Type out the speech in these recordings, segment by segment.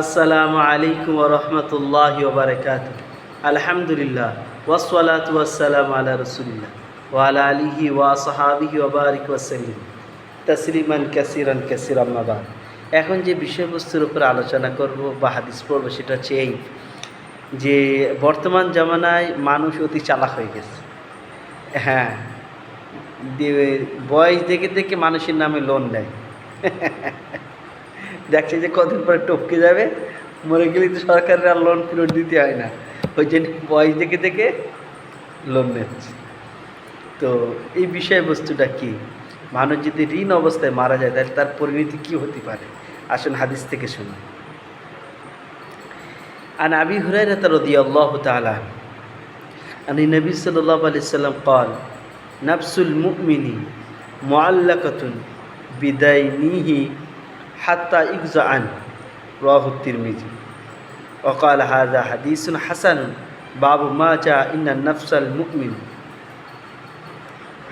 আসসালামু আলাইকুম রহমতুল্লাহ বারকাত আলহামদুলিল্লাহ ওয়াসলাত ওয়াসালাম আলা রসুলিল্লাহ ওয়ালা আলিহি ওয়া সাহাবিহি ওবারিক ওয়াসাল্লিম তসলিমান কাসিরান কাসির আম্মাবাদ এখন যে বিষয়বস্তুর উপর আলোচনা করব বা হাদিস পড়ব, সেটা হচ্ছে এই যে বর্তমান জামানায় মানুষ অতি চালাক হয়ে গেছে। হ্যাঁ বয়স দেখে দেখে মানুষের নামে লোন নেয়। দেখছে যে কদিন পরে টপকে যাবে মরে গেলে তো সরকারের আর লোন ফেরত দিতে হয় না ওই জন্য বয়স দেখে দেখে লোন নিচ্ছে তো এই বিষয়বস্তুটা কি মানুষ যদি ঋণ অবস্থায় মারা যায় তাহলে তার পরিণতি কী হতে পারে আসুন হাদিস থেকে শুনুন عن أبي هريرة رضي الله تعالى عنه عن النبي صلى الله عليه وسلم قال نفس المؤمن معلقة بدينه হাত্তা ইকজা আন রাহুত্তির মিজি অকাল হাজা হাদিসুন হাসান বাবু মা চা ইন্না নফসাল মুকমিন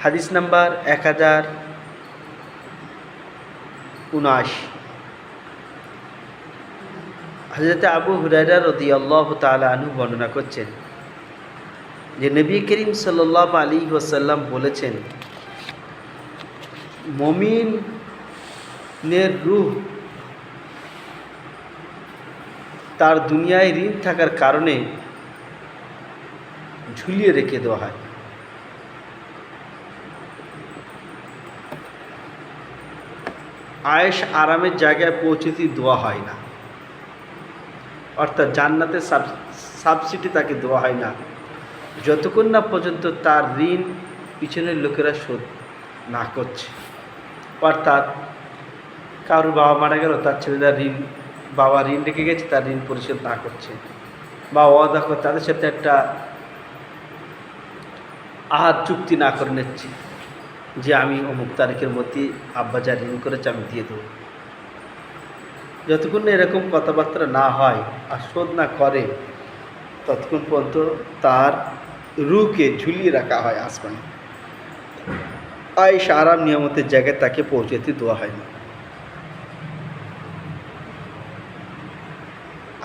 হাদিস নাম্বার এক হাজার উনআশ হজরত আবু হুরাইরা রদি আল্লাহ তালু বর্ণনা করছেন, যে নবী করিম সাল্লাহ আলী ওসাল্লাম বলেছেন, মমিন মমিনের রূহ তার দুনিয়ায় ঋণ থাকার কারণে ঝুলিয়ে রেখে দেওয়া হয়। আয়েস আরামের জায়গায় পৌঁছতে দেওয়া হয় না। অর্থাৎ জান্নাতের সাব সাবসিডি তাকে দেওয়া হয় না। যতক্ষণ না পর্যন্ত তার ঋণ পিছনের লোকেরা শোধ না করছে। অর্থাৎ কারোর বাবা মারা গেল, তার ছেলেরা ঋণ, বাবা ঋণ রেখে গেছে, তার ঋণ পরিশোধ না করছে। বা ওয়াদা করে তাদের সাথে একটা আহার চুক্তি না করে নিচ্ছে, যে আমি অমুক তারিখের মধ্যে আব্বা যা ঋণ করেছে, আমি দিয়ে দেবো। যতক্ষণ এরকম কথাবার্তা না হয় আর শোধ না করে, ততক্ষণ পর্যন্ত তার রুকে ঝুলিয়ে রাখা হয় আসমানে। আয়েস আরাম নিয়ামতের জায়গায় তাকে পৌঁছাতে দেওয়া হয় না।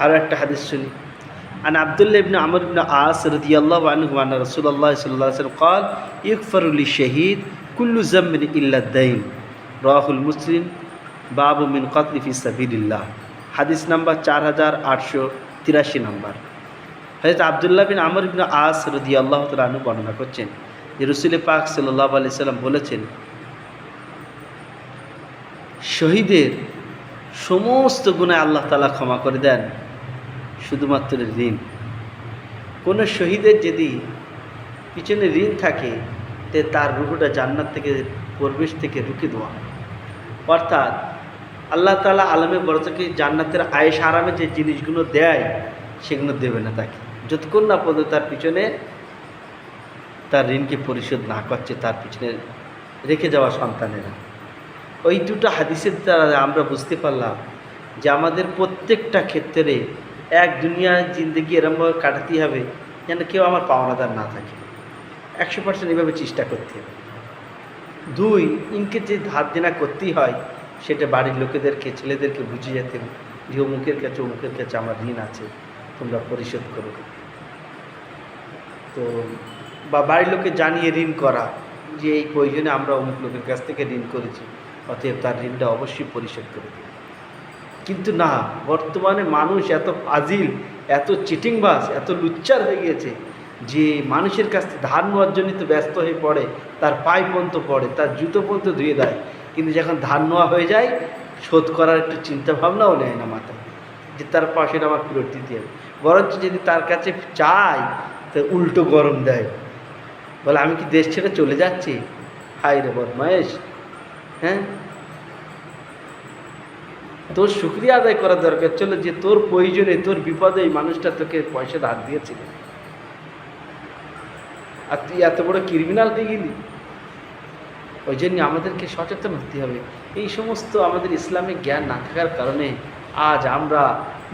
আরও একটা হাদিস শুনি عن عبد الله بن عمرو بن عاص رضي الله عنه عن رسول الله صلى الله عليه وسلم قال يغفر للشهيد كل ذنب إلا الدين رواه المسلم বাবু মিন কতলি ফি সাবিলিল্লাহ হাদিস নাম্বার চার হাজার আটশো তিরাশি নাম্বার হয়তো আবদুল্লাহ বিন আমর বিন আস রদি আল্লাহ তালু বর্ণনা করছেন যে রসুল পাক সাল্লাহ আলি সাল্লাম বলেছেন শহীদের সমস্ত গুণে আল্লাহ তালা ক্ষমা করে দেন শুধুমাত্র ঋণ। কোনো শহীদের যদি পিছনে ঋণ থাকে, তে তার রুহুটা জান্নাত থেকে, পরিবেশ থেকে রুখে দেওয়া। অর্থাৎ আল্লাহ তালা আলমে বড়তাকে জান্নাতের আয়েস আরামে যে জিনিসগুলো দেয়, সেগুলো দেবে না তাকে। যতক্ষণ না পর্যন্ত তার পিছনে তার ঋণকে পরিশোধ না করছে, তার পিছনে রেখে যাওয়া সন্তানেরা। ওই দুটো হাদিসের দ্বারা আমরা বুঝতে পারলাম যে আমাদের প্রত্যেকটা ক্ষেত্রে এক দুনিয়ার জিন্দগি এরমভাবে কাটাতেই হবে যেন কেউ আমার পাওনাদার না থাকে। একশো পার্সেন্ট এভাবে চেষ্টা করতে হবে। দুই, ইনকে যে ধার দেনা করতেই হয়, সেটা বাড়ির লোকেদেরকে, ছেলেদেরকে বুঝিয়ে যেতে হবে। যে অমুকের কাছে অমুকের কাছে আমার ঋণ আছে, তোমরা পরিশোধ করো। তো, বা বাড়ির লোকে জানিয়ে ঋণ করা, যে এই প্রয়োজনে আমরা অমুক লোকের কাছ থেকে ঋণ করেছি, অতএব তার ঋণটা অবশ্যই পরিশোধ করে দিই কিন্তু না, বর্তমানে মানুষ এত ফাজিল, এত চিটিংবাস এত লুচ্চার হয়ে গিয়েছে যে মানুষের কাছ থেকে ধার নেওয়ার জন্য তো ব্যস্ত হয়ে পড়ে, তার পায়ে পর্যন্ত পড়ে, তার জুতো পর্যন্ত ধুয়ে দেয়। কিন্তু যখন ধার নেওয়া হয়ে যায়, শোধ করার একটু চিন্তাভাবনাও নেয় না মাথায় যে তার পাশে আমার ফেরত দিতে হবে। বরঞ্চ যদি তার কাছে চাই তো উল্টো গরম দেয়। বলে, আমি কি দেশ ছেড়ে চলে যাচ্ছি? হাই রে বদমায়েশ। হ্যাঁ? তোর শুক্রিয়া আদায় করা দরকার চলো যে তোর প্রয়োজনে, তোর বিপদে এই মানুষটা তোকে পয়সা ধার দিয়েছিল। আর তুই এত বড় ক্রিমিনাল গেলি। ওই জন্য আমাদেরকে সচেতন হতে হবে। এই সমস্ত আমাদের ইসলামিক জ্ঞান না থাকার কারণে আজ আমরা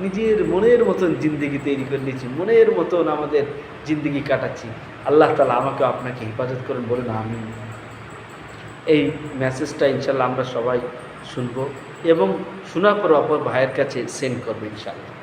নিজের মনের মতন জিন্দগি তৈরি করে নিয়েছি, মনের মতন আমাদের জিন্দগি কাটাচ্ছি। আল্লাহ তালা আমাকে আপনাকে হেফাজত করেন, বলুন আমি এই মেসেজটা ইনশাল্লাহ আমরা সবাই শুনব। এবং শোনার পর অপর ভাইয়ের কাছে সেন্ড করবে ইনশাআল্লাহ।